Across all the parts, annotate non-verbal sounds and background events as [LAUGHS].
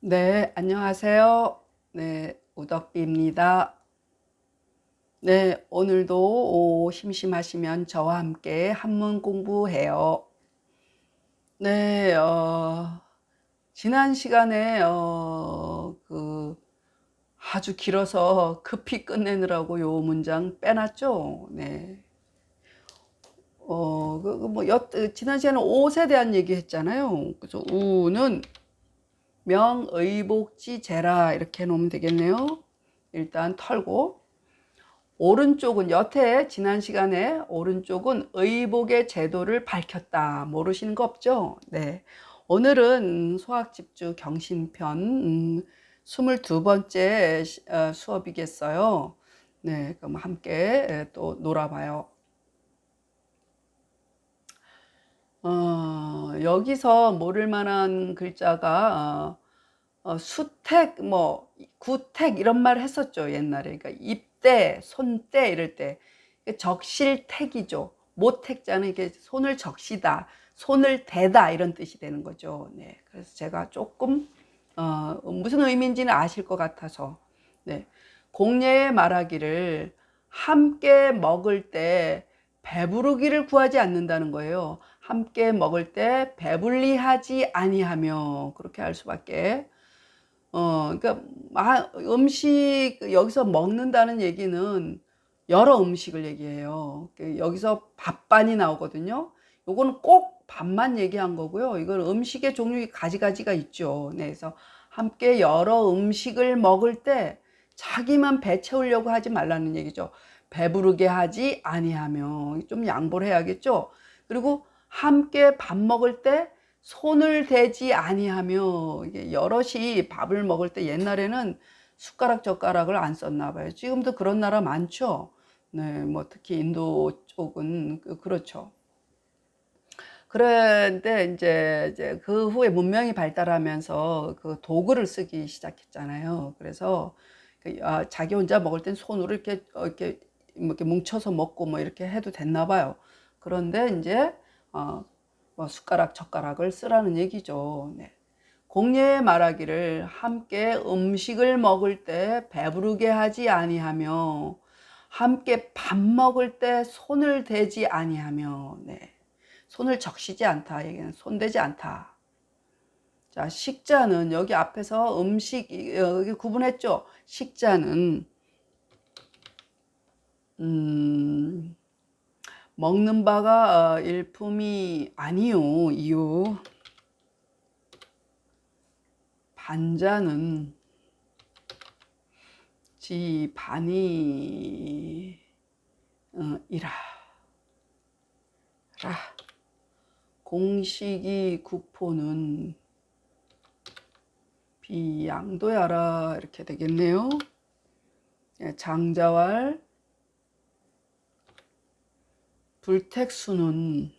네, 안녕하세요. 네, 우덕비입니다. 네, 오늘도 오, 심심하시면 저와 함께 한문 공부해요. 네, 어, 지난 시간에 어, 그 아주 길어서 급히 끝내느라고 요 문장 빼놨죠. 네. 어, 그, 그 뭐, 여, 지난 시간에 옷에 대한 얘기 했잖아요. 그래서 우는 명의복지제라 이렇게 해놓으면 되겠네요. 일단 털고 오른쪽은 여태 지난 시간에 오른쪽은 의복의 제도를 밝혔다. 모르시는 거 없죠? 네. 오늘은 수학집주 경신편 음, 22번째 어, 수업이겠어요. 네, 그럼 함께 또 놀아봐요. 어, 여기서 모를 만한 글자가 어, 어, 수택, 뭐 구택 이런 말 했었죠 옛날에. 그러니까 입대, 손대 이럴 때 적실택이죠. 모택자는 이게 손을 적시다, 손을 대다 이런 뜻이 되는 거죠. 네, 그래서 제가 조금 어, 무슨 의미인지는 아실 것 같아서 네, 공예의 말하기를 함께 먹을 때 배부르기를 구하지 않는다는 거예요. 함께 먹을 때 배불리 하지 아니하며 그렇게 할 수밖에. 어, 그러니까 음식 여기서 먹는다는 얘기는 여러 음식을 얘기해요. 그 여기서 밥반이 나오거든요. 요거는 꼭 밥만 얘기한 거고요. 이건 음식의 종류 가지가지가 있죠. 네, 그래서 함께 여러 음식을 먹을 때 자기만 배 채우려고 하지 말라는 얘기죠. 배부르게 하지 아니하며 좀 양보를 해야겠죠. 그리고 함께 밥 먹을 때 손을 대지 아니하며 여럿이 밥을 먹을 때 옛날에는 숟가락 젓가락을 안 썼나 봐요. 지금도 그런 나라 많죠. 네, 뭐 특히 인도 쪽은 그, 그렇죠. 그런데 이제, 이제 그 후에 문명이 발달하면서 그 도구를 쓰기 시작했잖아요. 그래서 그, 아, 자기 혼자 먹을 땐 손으로 이렇게 어, 이렇게 뭐 이렇게 뭉쳐서 먹고 뭐 이렇게 해도 됐나 봐요. 그런데 이제 어, 뭐 숟가락 젓가락을 쓰라는 얘기죠. 네. 공예의 말하기를 함께 음식을 먹을 때 배부르게 하지 아니하며 함께 밥 먹을 때 손을 대지 아니하며 네. 손을 적시지 않다. 얘기는 손 대지 않다. 자, 식자는 여기 앞에서 음식 여기 구분했죠. 식자는 음, 먹는 바가 어, 일품이 아니요, 이요. 반자는 지 반이 어, 이라 라 공식이 구포는 비양도야라 이렇게 되겠네요. 예, 장자왈 불택수는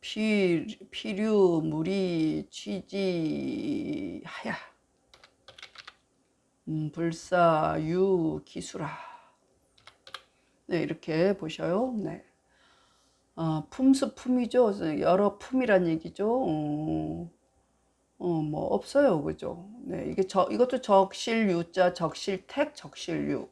피, 피류 물이 취지 하야. 음, 불사 유 기수라 네 이렇게 보셔요. 네. 어, 품수 품이죠? 여러 품이란 얘기죠? 어, 어, 뭐 없어요 그죠? 네 이게 저 이것도 적실 유 자 적실 택 적실 유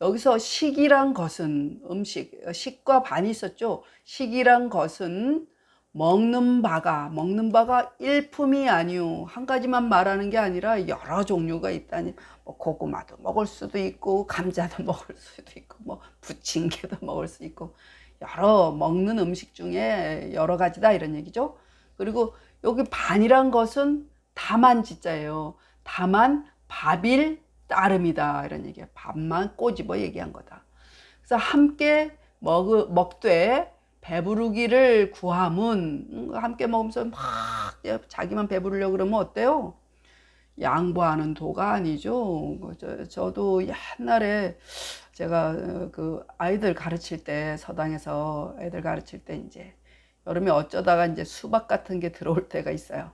여기서 식이란 것은 음식, 식과 반이 있었죠. 식이란 것은 먹는 바가, 먹는 바가 일품이 아니오. 한 가지만 말하는 게 아니라 여러 종류가 있다니. 뭐 고구마도 먹을 수도 있고, 감자도 [LAUGHS] 먹을 수도 있고, 뭐 부침개도 [LAUGHS] 먹을 수 있고, 여러 먹는 음식 중에 여러 가지다 이런 얘기죠. 그리고 여기 반이란 것은 다만 진짜예요. 다만 밥일 따름이다 이런 얘기야. 밥만 꼬집어 얘기한 거다. 그래서 함께 먹 먹되 배부르기를 구함은 음, 함께 먹으면서 막 자기만 배부르려 그러면 어때요? 양보하는 도가 아니죠. 저, 저도 옛날에 제가 어, 그 아이들 가르칠 때 서당에서 애들 가르칠 때 이제 여름에 어쩌다가 이제 수박 같은 게 들어올 때가 있어요.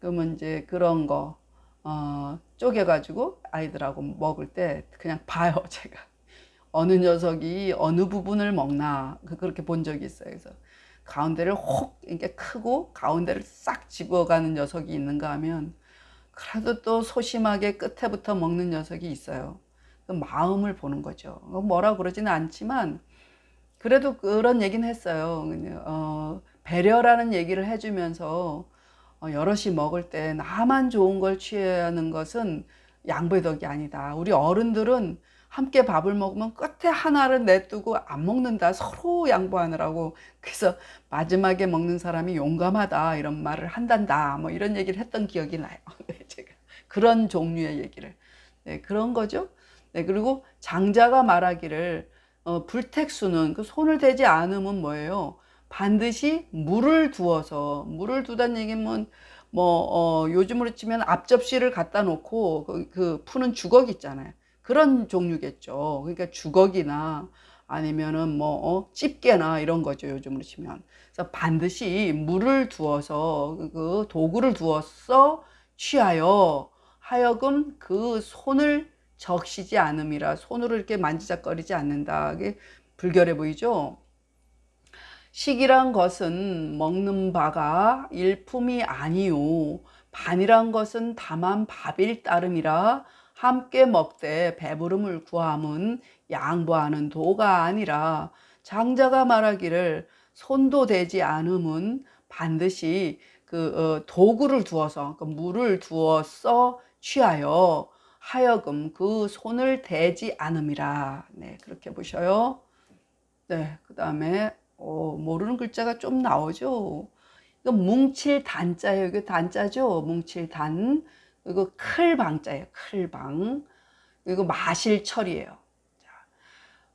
그러면 이제 그런 거 어, 쪼개가지고 아이들하고 먹을 때 그냥 봐요, [LAUGHS] 제가. 어느 녀석이 어느 부분을 먹나, 그, 그렇게 본 적이 있어요. 그래서 가운데를 혹 이렇게 크고 가운데를 싹 집어가는 녀석이 있는가 하면 그래도 또 소심하게 끝에부터 먹는 녀석이 있어요. 그 마음을 보는 거죠. 뭐라 그러지는 않지만 그래도 그런 얘기는 했어요. 어, 배려라는 얘기를 해주면서 어, 여럿이 먹을 때 나만 좋은 걸 취하는 것은 양보의 덕이 아니다. 우리 어른들은 함께 밥을 먹으면 끝에 하나를 내두고 안 먹는다. 서로 양보하느라고. 그래서 마지막에 먹는 사람이 용감하다. 이런 말을 한단다. 뭐 이런 얘기를 했던 기억이 나요. [LAUGHS] 네, 제가. 그런 종류의 얘기를. 네, 그런 거죠. 네, 그리고 장자가 말하기를 어, 불택수는 그 손을 대지 않으면 뭐예요? 반드시 물을 두어서 물을 두다는 얘기는 뭐 어, 요즘으로 치면 앞접시를 갖다 놓고 그, 그 푸는 주걱 있잖아요. 그런 종류겠죠. 그러니까 주걱이나 아니면은 뭐 어, 집게나 이런 거죠. 요즘으로 치면. 그래서 반드시 물을 두어서 그 도구를 두어서 취하여 하여금 그 손을 적시지 않음이라 손으로 이렇게 만지작거리지 않는다. 그게 불결해 보이죠? 식이란 것은 먹는 바가 일품이 아니요. 반이란 것은 다만 밥일 따름이라 함께 먹되 배부름을 구함은 양보하는 도가 아니라 장자가 말하기를 손도 대지 않음은 반드시 그 어, 도구를 두어서 그 물을 두어서 취하여 하여금 그 손을 대지 않음이라. 네, 그렇게 보셔요. 네, 그 다음에 어, 모르는 글자가 좀 나오죠. 이거 뭉칠 단자예요. 이거 단자죠. 뭉칠 단. 이거 클방자예요. 클방. 이거 마실 철이에요. 자,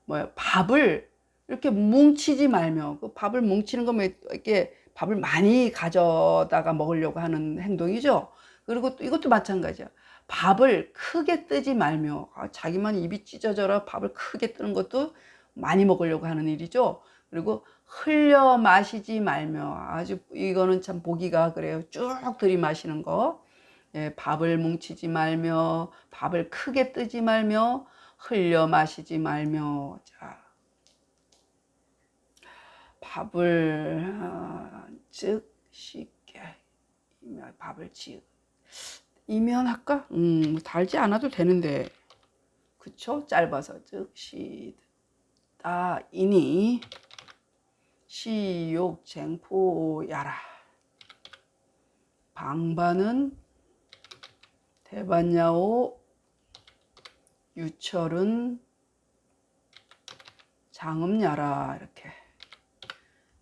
뭐야 밥을 이렇게 뭉치지 말며 그 밥을 뭉치는 거면 이렇게 밥을 많이 가져다가 먹으려고 하는 행동이죠. 그리고 또 이것도 마찬가지야. 밥을 크게 뜨지 말며 아, 자기만 입이 찢어져라 밥을 크게 뜨는 것도 많이 먹으려고 하는 일이죠. 그리고 흘려 마시지 말며 아주 이거는 참 보기가 그래요. 쭉 들이마시는 거. 예, 밥을 뭉치지 말며 밥을 크게 뜨지 말며 흘려 마시지 말며 자 밥을 어, 즉 쉽게 밥을 즉 이면 할까? 음 달지 않아도 되는데 그쵸? 짧아서 즉 시다 이니 시욕 쟁포야라. 방반은 대반야오 유철은 장음야라 이렇게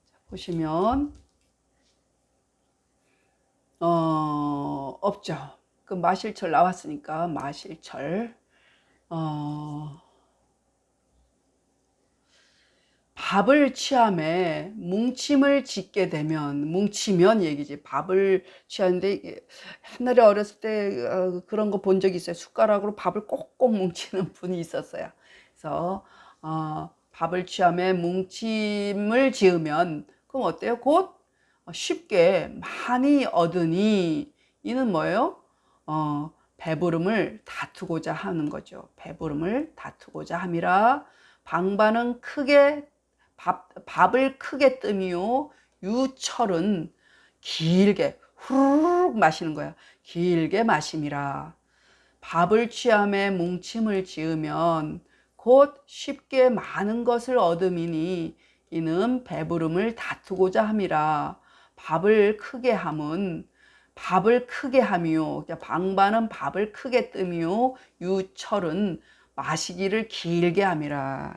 자, 보시면 어 없죠. 그 마실철 나왔으니까 마실철 어 밥을 취함에 뭉침을 짓게 되면 뭉치면 얘기지. 밥을 취하는데 옛날에 어렸을 때 어, 그런 거 본 적이 있어요. 숟가락으로 밥을 꼭꼭 뭉치는 [LAUGHS] 분이 있었어요. 그래서 어, 밥을 취함에 뭉침을 지으면 그럼 어때요? 곧 쉽게 많이 얻으니 이는 뭐예요? 어, 배부름을 다투고자 하는 거죠. 배부름을 다투고자 함이라 방반은 크게 밥, 밥을 크게 뜸이요. 유철은 길게 후루룩 마시는 거야. 길게 마심이라. 밥을 취함에 뭉침을 지으면 곧 쉽게 많은 것을 얻음이니 이는 배부름을 다투고자 함이라. 밥을 크게 함은 밥을 크게 함이요. 방반은 밥을 크게 뜸이요. 유철은 마시기를 길게 함이라.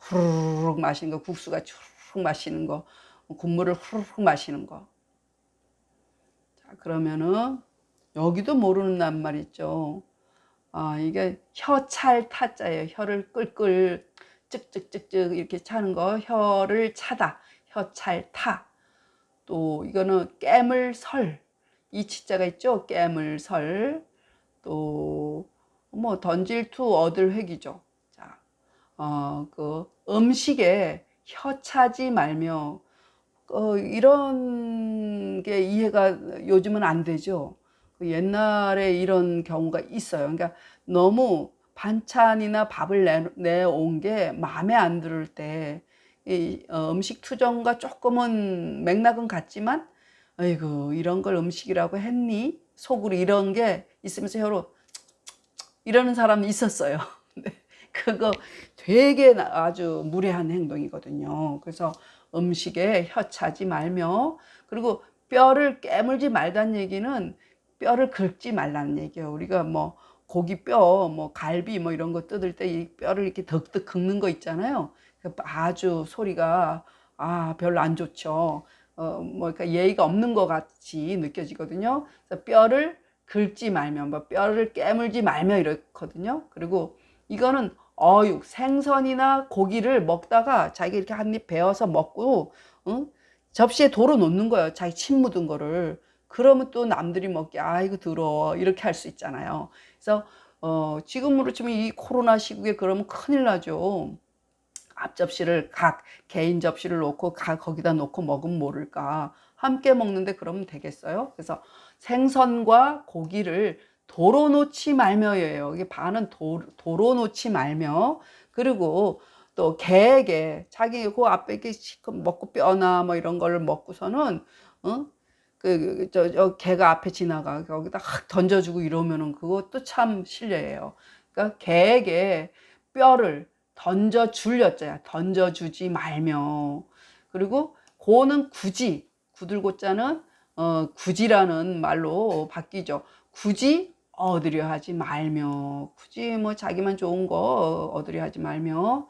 후루룩 마시는 거, 국수가 후루룩 마시는 거, 국물을 후루룩 마시는 거. 자, 그러면은 여기도 모르는 낱말 있죠. 아, 이게 혀찰 타자예요. 혀를 끌끌 쯧쯧쯧쯧 이렇게 차는 거 혀를 차다. 혀찰 타. 또 이거는 깨물 설. 이 치자가 있죠. 깨물 설. 또 뭐 던질 투 얻을 획이죠. 어, 그 음식에 혀차지 말며 어, 이런 게 이해가 요즘은 안 되죠. 그 옛날에 이런 경우가 있어요. 그러니까 너무 반찬이나 밥을 내, 내온 게 마음에 안 들을 때 이 어, 음식 투정과 조금은 맥락은 같지만 아이고 이런 걸 음식이라고 했니? 속으로 이런 게 있으면서 혀로 이러는 사람이 있었어요. [LAUGHS] 그거 되게 나- 아주 무례한 행동이거든요. 그래서 음식에 혀 차지 말며 그리고 뼈를 깨물지 말다는 얘기는 뼈를 긁지 말라는 얘기예요. 우리가 뭐 고기 뼈, 뭐 갈비 뭐 이런 거 뜯을 때 이 뼈를 이렇게 덕덕 긁는 거 있잖아요. 그 아주 소리가 아 별로 안 좋죠. 어뭐 그러니까 예의가 없는 것 같이 느껴지거든요. 그래서 뼈를 긁지 말며 뭐 뼈를 깨물지 말며 이렇거든요. 그리고 이거는 어육, 생선이나 고기를 먹다가 자기 이렇게 한 입 베어서 먹고 응? 접시에 도로 놓는 거예요. 자기 침 묻은 거를. 그러면 또 남들이 먹기 아이고 더러워 이렇게 할 수 있잖아요. 그래서 어, 지금으로 치면 이 코로나 시국에 그러면 큰일 나죠. 앞 접시를 각 개인 접시를 놓고 가 거기다 놓고 먹으면 모를까. 함께 먹는데 그러면 되겠어요? 그래서 생선과 고기를 도로 놓지 말며예요. 이게 반은 도, 도로 놓지 말며 그리고 또 개에게 자기 그 앞에 이렇게 먹고 뼈나 뭐 이런 거를 먹고서는 어? 그저 저 개가 앞에 지나가 거기다 확 던져주고 이러면은 그것도 참 실례예요. 그러니까 개에게 뼈를 던져 줄렸자야 던져 주지 말며 그리고 고는 굳이 구들고자는 어 굳이라는 말로 바뀌죠. 굳이 얻으려 하지 말며. 굳이 뭐 자기만 좋은 거 얻으려 하지 말며.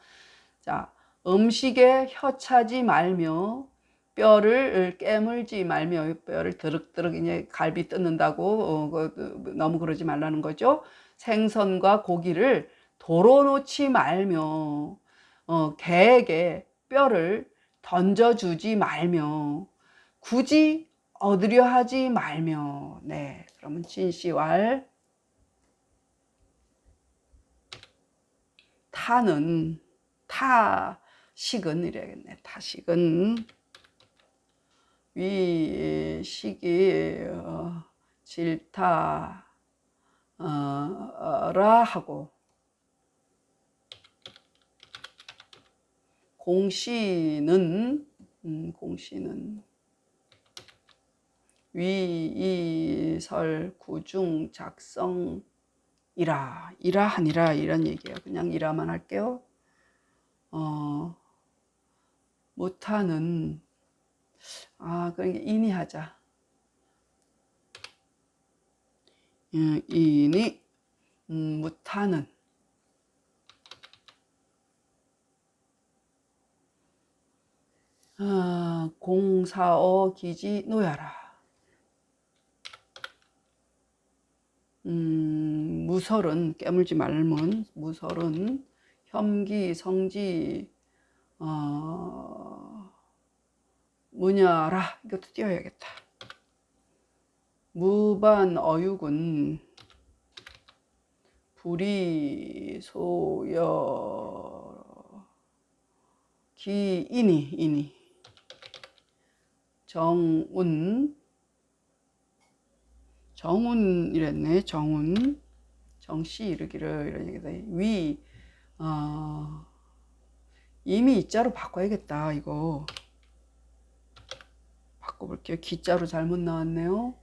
자 음식에 혀 차지 말며. 뼈를 깨물지 말며. 뼈를 드륵드륵 이제 갈비 뜯는다고 어, 그, 너무 그러지 말라는 거죠. 생선과 고기를 도로 놓지 말며. 어, 개에게 뼈를 던져주지 말며. 굳이 얻으려 하지 말며. 네 그러면 진시왈 타는 타식은 이래야겠네. 타식은 위식이 어, 질타라 하고 공시는 음, 공시는 위이설 구중 작성 이라 이라 하니라 이런 얘기예요. 그냥 이라만 할게요. 어 못하는 아 그러니까 인이하자. 음, 인이 음, 못하는 아, 공사어 기지 놓여라. 음, 무설은 깨물지 말면 무설은 혐기 성지 어, 무냐라 이것도 띄워야겠다. 무반 어육은 불이 소여 기인이 인이 정운 정운 이랬네. 정운. 정씨 이르기를 이런 얘기다. 위 어, 이미 이자로 바꿔야겠다 이거. 바꿔볼게요. 기자로 잘못 나왔네요.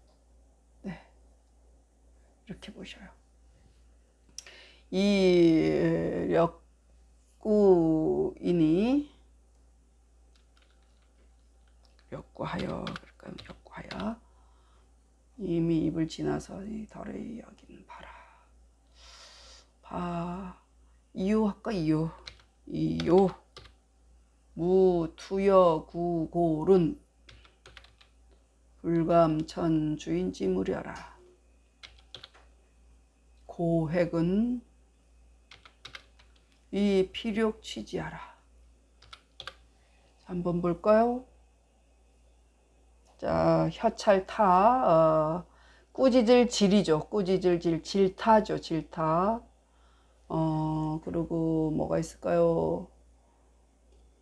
네. 이렇게 보셔요. 이 역구이니 역구하여 그럴까요 역구하여 이미 입을 지나서 이 덜의 여기는 봐라. 봐. 이유 할까 이유. 이유. 무투여 구골은 불감천 주인지 무려라. 고획은 이 필욕 취지하라. 한번 볼까요? 자, 혀찰타, 어, 꾸짖을 질이죠. 꾸짖을 질, 질타죠. 질타. 어, 그리고 뭐가 있을까요?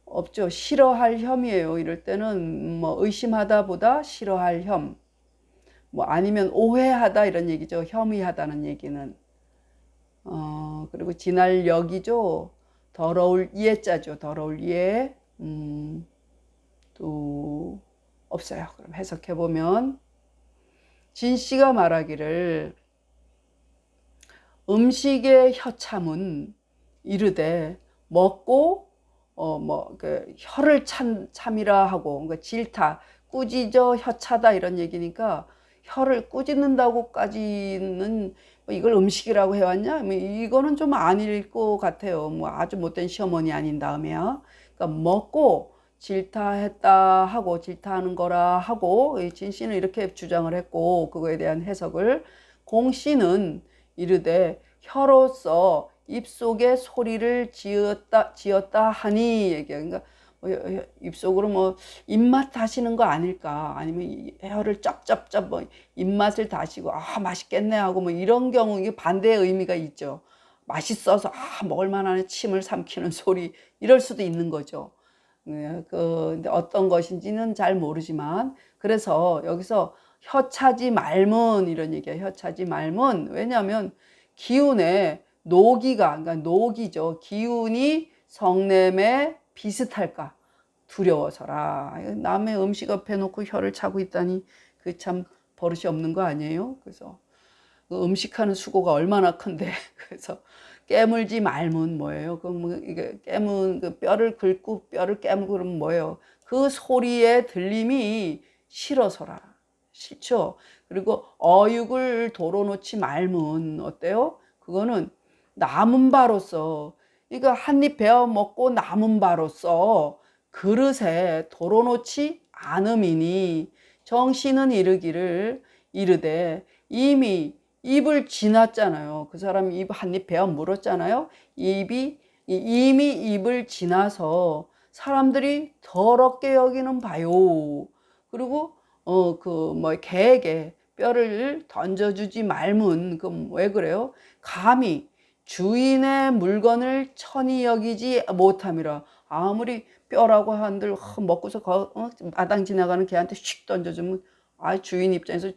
없죠. 싫어할 혐이에요. 이럴 때는 뭐 의심하다 보다 싫어할 혐. 뭐 아니면 오해하다 이런 얘기죠. 혐의하다는 얘기는. 어, 그리고 지날 역이죠. 더러울 이해자죠. 더러울 이해. 음, 또 없어요. 그럼 해석해 보면 진 씨가 말하기를 음식의 혀참은 이르되 먹고 어뭐 그 혀를 참 참이라 하고 그러니까 질타 꾸짖어 혀차다 이런 얘기니까 혀를 꾸짖는다고까지는 뭐 이걸 음식이라고 해왔냐? 뭐 이거는 좀 아닐 것 같아요. 뭐 아주 못된 시어머니 아닌 다음에야. 그러니까 먹고 질타했다 하고 질타하는 거라 하고 진 씨는 이렇게 주장을 했고 그거에 대한 해석을 공 씨는 이르되 혀로서 입속에 소리를 지었다 지었다 하니 얘기야. 그러니까 뭐 입속으로 뭐 입맛 다시는 거 아닐까? 아니면 혀를 쩝쩝쩝 뭐 입맛을 다시고 아 맛있겠네 하고 뭐 이런 경우 이게 반대의 의미가 있죠. 맛있어서 아 먹을 만한 침을 삼키는 소리 이럴 수도 있는 거죠. 네, 그 어떤 것인지는 잘 모르지만 그래서 여기서 혀차지 말문 이런 얘기야. 혀차지 말문 왜냐하면 기운에 노기가 그러니까 노기죠. 기운이 성냄에 비슷할까 두려워서라. 남의 음식 앞에 놓고 혀를 차고 있다니 그 참 버릇이 없는 거 아니에요? 그래서 그 음식하는 수고가 얼마나 큰데 [LAUGHS] 그래서 깨물지 말문 뭐예요? 그뭐 이게 깨문 그 뼈를 긁고 뼈를 깨물고 그러면 뭐예요? 그 소리의 들림이 싫어서라. 싫죠? 그리고 어육을 도로 놓지 말문 어때요? 그거는 남은 바로서 이거 한입 베어 먹고 남은 바로서 그릇에 도로 놓지 않음이니 정신은 이르기를 이르되 이미 입을 지났잖아요. 그 사람 입 한 입 베어 물었잖아요. 입이 이미 입을 지나서 사람들이 더럽게 여기는 바요. 그리고 어 그 뭐 개에게 뼈를 던져주지 말문 그왜 그래요? 감히 주인의 물건을 천히 여기지 못함이라 아무리 뼈라고 한들 먹고서 어, 마당 지나가는 개한테 휙 던져주면 아 주인 입장에서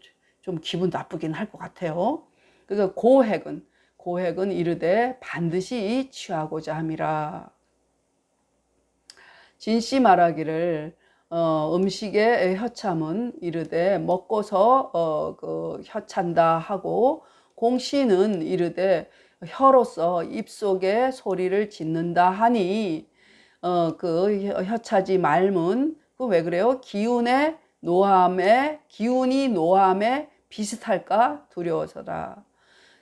좀 기분 나쁘긴 할 것 같아요. 그러니까 고핵은 고핵은 이르되 반드시 취하고자 함이라. 진씨 말하기를 어, 음식의 혀참은 이르되 먹고서 어, 그 혀찬다 하고 공씨는 이르되 혀로서 입속에 소리를 짓는다 하니 어, 그 혀차지 말문 그 왜 그래요? 기운의 노함에 기운이 노함에 비슷할까 두려워서다.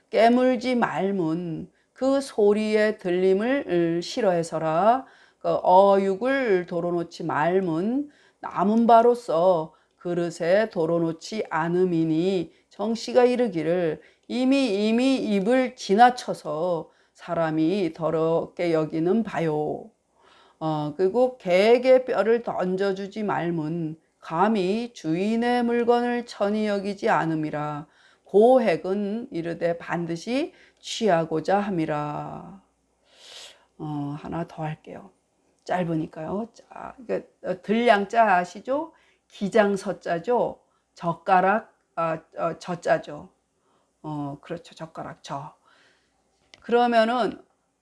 깨물지 말문 그 소리의 들림을 싫어해서라. 그 어육을 도로놓지 말문 남은 바로서 그릇에 도로놓지 않음이니 정씨가 이르기를 이미 이미 입을 지나쳐서 사람이 더럽게 여기는 바요. 어, 그리고 개에게 뼈를 던져주지 말문 감히 주인의 물건을 천히 여기지 않음이라 고핵은 이르되 반드시 취하고자 함이라. 어, 하나 더 할게요. 짧으니까요. 자, 이게 들량자 아시죠? 기장서자죠. 젓가락 아, 어, 저자죠. 어, 그렇죠. 젓가락 저. 그러면은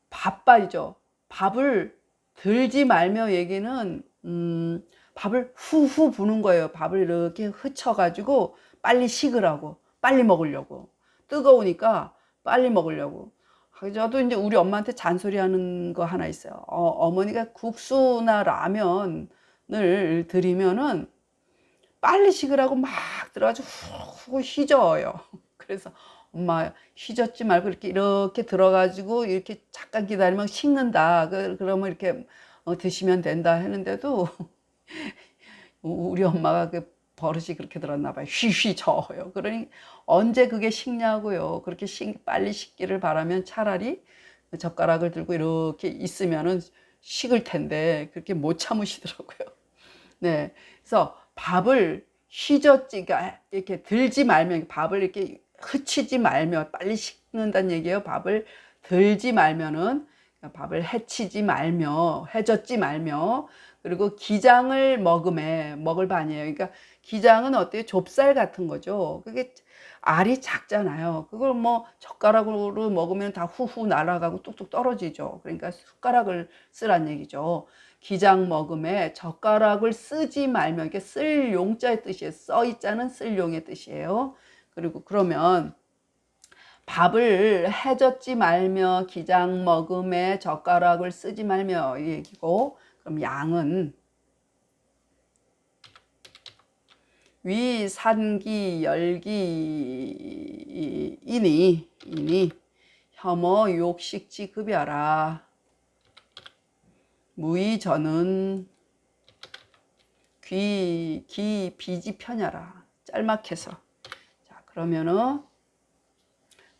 밥발이죠. 밥을 들지 말며 얘기는 음, 밥을 후후 부는 거예요. 밥을 이렇게 흐쳐가지고 빨리 식으라고, 빨리 먹으려고. 뜨거우니까 빨리 먹으려고. 저도 이제 우리 엄마한테 잔소리 하는 거 하나 있어요. 어, 어머니가 국수나 라면을 드리면은 빨리 식으라고 막 들어가지고 후 휘저어요. [LAUGHS] 그래서 엄마 휘젓지 말고 이렇게 이렇게 들어가지고 이렇게 잠깐 기다리면 식는다. 그, 그러면 이렇게 어, 드시면 된다 했는데도 우리 엄마가 그 버릇이 그렇게 들었나 봐요. 휘휘 저어요. 그러니 언제 그게 식냐고요. 그렇게 식, 빨리 식기를 바라면 차라리 젓가락을 들고 이렇게 있으면은 식을 텐데 그렇게 못 참으시더라고요. [LAUGHS] 네. 그래서 밥을 휘젓지가 이렇게 들지 말면 밥을 이렇게 흐치지 말며 빨리 식는다는 얘기예요. 밥을 들지 말면은 밥을 해치지 말며 해젓지 말며 그리고 기장을 먹음에 먹을 반이에요. 그러니까 기장은 어때요? 좁쌀 같은 거죠. 그게 알이 작잖아요. 그걸 뭐 젓가락으로 먹으면 다 후후 날아가고 뚝뚝 떨어지죠. 그러니까 숟가락을 쓰란 얘기죠. 기장 먹음에 젓가락을 쓰지 말며 이게 쓸 용자의 뜻이에요. 써 있자는 쓸 용의 뜻이에요. 그리고 그러면 밥을 해젓지 말며 기장 먹음에 젓가락을 쓰지 말며 이 얘기고 그럼 양은 위 산기 열기 이니 이니 혐오 욕식지 급여라 무의 저는 귀, 기, 비지 편야라. 짤막해서. 자, 그러면은,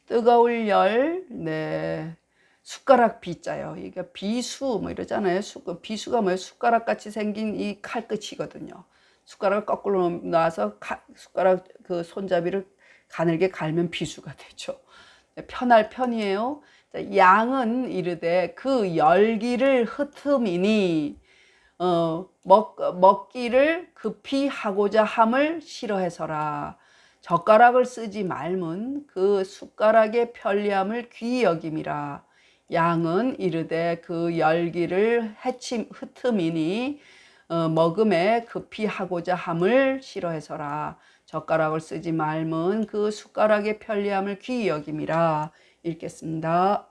뜨거울 열, 네. 숟가락 비자요. 이게 비수, 뭐 이러잖아요. 수, 비수가 뭐예요? 숟가락 같이 생긴 이 칼끝이거든요. 숟가락을 거꾸로 놔서 가, 숟가락 그 손잡이를 가늘게 갈면 비수가 되죠. 네, 편할 편이에요. 양은 이르되 그 열기를 흩음이니 어, 먹, 먹기를 급히 하고자 함을 싫어해서라. 젓가락을 쓰지 말면 그 숟가락의 편리함을 귀히 여김이라. 양은 이르되 그 열기를 해침 흩음이니 어, 먹음에 급히 하고자 함을 싫어해서라. 젓가락을 쓰지 말면 그 숟가락의 편리함을 귀히 여김이라. 읽겠습니다.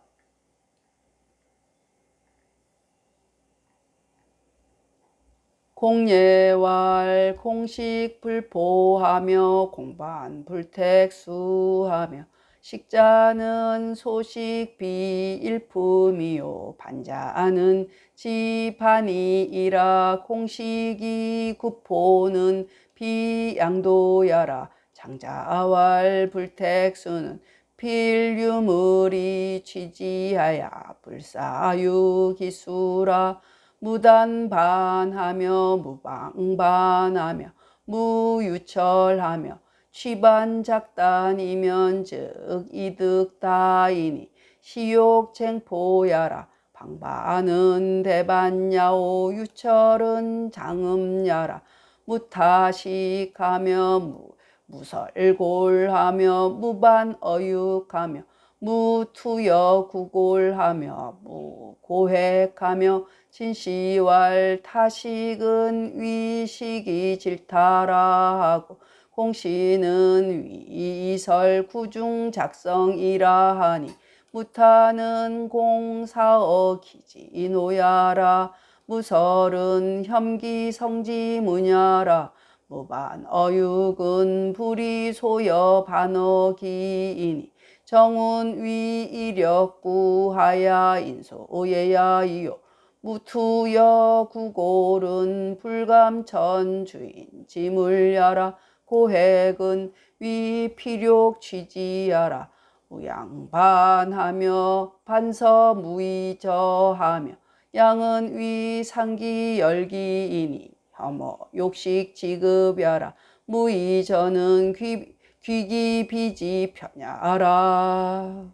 공예왈 공식 불포하며 공반 불택수하며 식자는 소식 비일품이요. 반자는 지판이이라 공식이 구포는 비양도야라. 장자왈 불택수는 필유물이 취지하야. 불사유 기수라. 무단반하며 무방반하며 무유철하며 취반작단이면 즉 이득 다이니 시욕 쟁포야라 방반은 대반야오 유철은 장음야라 무타식하며 무 무설골하며 무반어육하며 무투여 구골하며 무고획하며 진시왈 타식은 위식이 질타라 하고 공시는 위설 구중 작성이라 하니 무타는 공사어 기지노야라. 무설은 혐기 성지 무냐라. 무반 어육은 불이 소여 반어기이니 정운 위 이력 구하야 인소예야 이요. 무투여 구골은 불감천 주인 지물야라 고획은 위필욕 취지야라. 무양반하며 반서 무의저하며 양은 위상기 열기이니 혐오 욕식 지급야라. 무의저는 귀, 귀기 비지 편야라